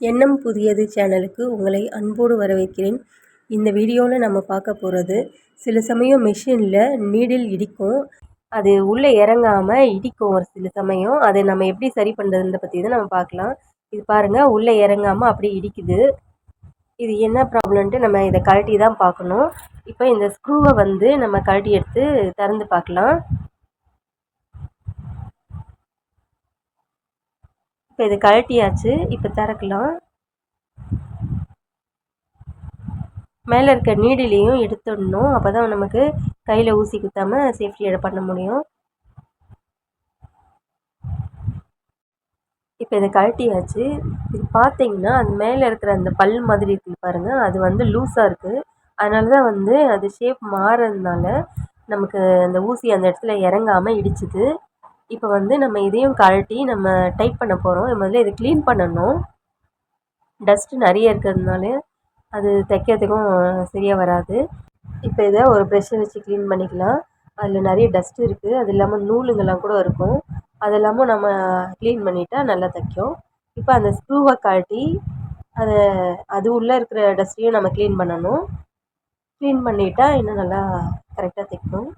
எண்ணம் புதியது சேனலுக்கு உங்களை அன்போடு வரவேற்கிறேன். இந்த வீடியோவில் நம்ம பார்க்க போகிறது சில சமயம் மிஷினில் நீடில் இடிக்கும். அது உள்ளே இறங்காமல் இடிக்கும் ஒரு சில சமயம். அதை நம்ம எப்படி சரி பண்ணுறதுன்ற பற்றி தான் நம்ம பார்க்கலாம். இது பாருங்கள் உள்ளே இறங்காமல் அப்படி இடிக்குது. இது என்ன ப்ராப்ளம்ன்ட்டு நம்ம இதை கழட்டி தான் பார்க்கணும். இப்போ இந்த ஸ்க்ரூவை வந்து நம்ம கழட்டி எடுத்து திறந்து பார்க்கலாம். இப்போ இது கழட்டியாச்சு இப்போ திறக்கலாம். மேலே இருக்க நீடிலையும் எடுத்துடணும். அப்போ தான் நமக்கு கையில் ஊசி குத்தாமல் சேஃப்டியாக பண்ண முடியும். இப்போ இதை கழட்டியாச்சு. இது பார்த்தீங்கன்னா அது மேலே இருக்கிற அந்த பல் மாதிரி இருக்குது பாருங்கள் அது வந்து லூஸாக இருக்குது அதனால தான் வந்து அது ஷேப் மாறுறதுனால நமக்கு அந்த ஊசி அந்த இடத்துல இறங்காமல் இடிச்சுது. இப்போ வந்து நம்ம இதையும் கழட்டி நம்ம டைட் பண்ண போகிறோம் முதல்ல இதை க்ளீன் பண்ணணும். டஸ்ட்டு நிறைய இருக்கிறதுனால அது தைக்கிறதுக்கும் சரியாக வராது. இப்போ இதை ஒரு ப்ரெஷ்ஷை வச்சு க்ளீன் பண்ணிக்கலாம். அதில் நிறைய டஸ்ட்டு இருக்குது அது இல்லாமல் நூலுங்கெல்லாம் கூட இருக்கும். அது இல்லாமல் நம்ம க்ளீன் பண்ணிட்டா நல்லா தைக்கும். இப்போ அந்த ஸ்க்ரூவை கழட்டி அதை அது உள்ளே இருக்கிற டஸ்ட்டையும் நம்ம க்ளீன் பண்ணணும். க்ளீன் பண்ணிட்டா இன்னும் நல்லா கரெக்டாக தைக்கும்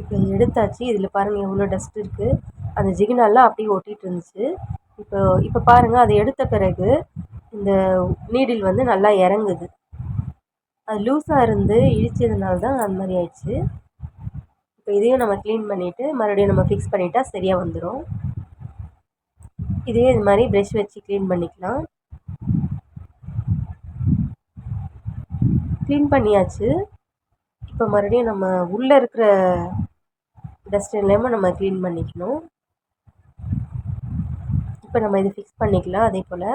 இப்போ எடுத்தாச்சு. இதில் பாருங்கள் எவ்வளோ டஸ்ட் இருக்குது அந்த ஜிகினாலாம் அப்படியே ஒட்டிகிட்டு இருந்துச்சு. இப்போ இப்போ பாருங்கள் அதை எடுத்த பிறகு இந்த நீடில் வந்து நல்லா இறங்குது. அது லூஸாக இருந்து இழிச்சதுனால தான் அந்த மாதிரி ஆயிடுச்சு. இப்போ இதையும் நம்ம க்ளீன் பண்ணிவிட்டு மறுபடியும் நம்ம ஃபிக்ஸ் பண்ணிட்டா சரியாக வந்துடும் இதே இது மாதிரி ப்ரெஷ் வச்சு க்ளீன் பண்ணிக்கலாம். க்ளீன் பண்ணியாச்சு. இப்போ மறுபடியும் நம்ம உள்ளே இருக்கிற டஸ்ட் இல்லாமல் நம்ம க்ளீன் பண்ணிக்கணும். இப்போ நம்ம இது ஃபிக்ஸ் பண்ணிக்கலாம் அதே போல்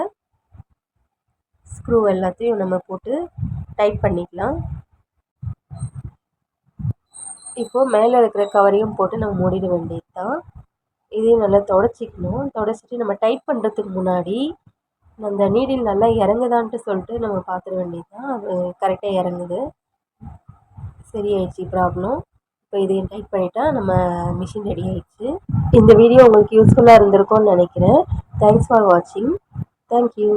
ஸ்க்ரூ எல்லாத்தையும் நம்ம போட்டு டைட் பண்ணிக்கலாம். இப்போது மேலே இருக்கிற கவரையும் போட்டு நம்ம மூடிட வேண்டியது தான் இதையும் நல்லா தொடச்சிக்கணும். தொடச்சிட்டு நம்ம டைட் பண்ணுறதுக்கு முன்னாடி அந்த நீடில் நல்லா இறங்குதான்ட்டு சொல்லிட்டு நம்ம பார்த்துட வேண்டியது தான் அது கரெக்டாக இறங்குது. சரியாயிடுச்சு ப்ராப்ளம் இப்போ இதையும் டைட் பண்ணிட்டா நம்ம மிஷின் ரெடி ஆயிடுச்சு. இந்த வீடியோ உங்களுக்கு யூஸ்ஃபுல்லாக இருந்திருக்கும்னு நினைக்கிறேன். தேங்க்ஸ் ஃபார் வாட்சிங் தேங்க்யூ